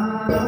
Ah.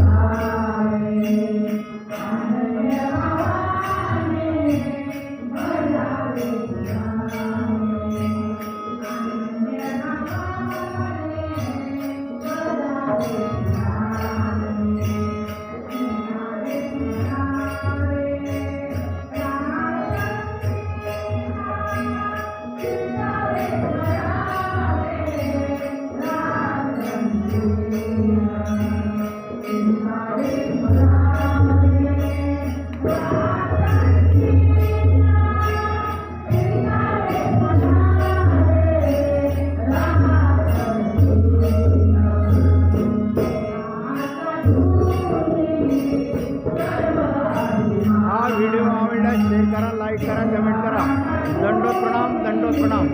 आवडल्यास share करा like करा कमेंट करा. दंडोत प्रणाम दंडोत प्रणाम.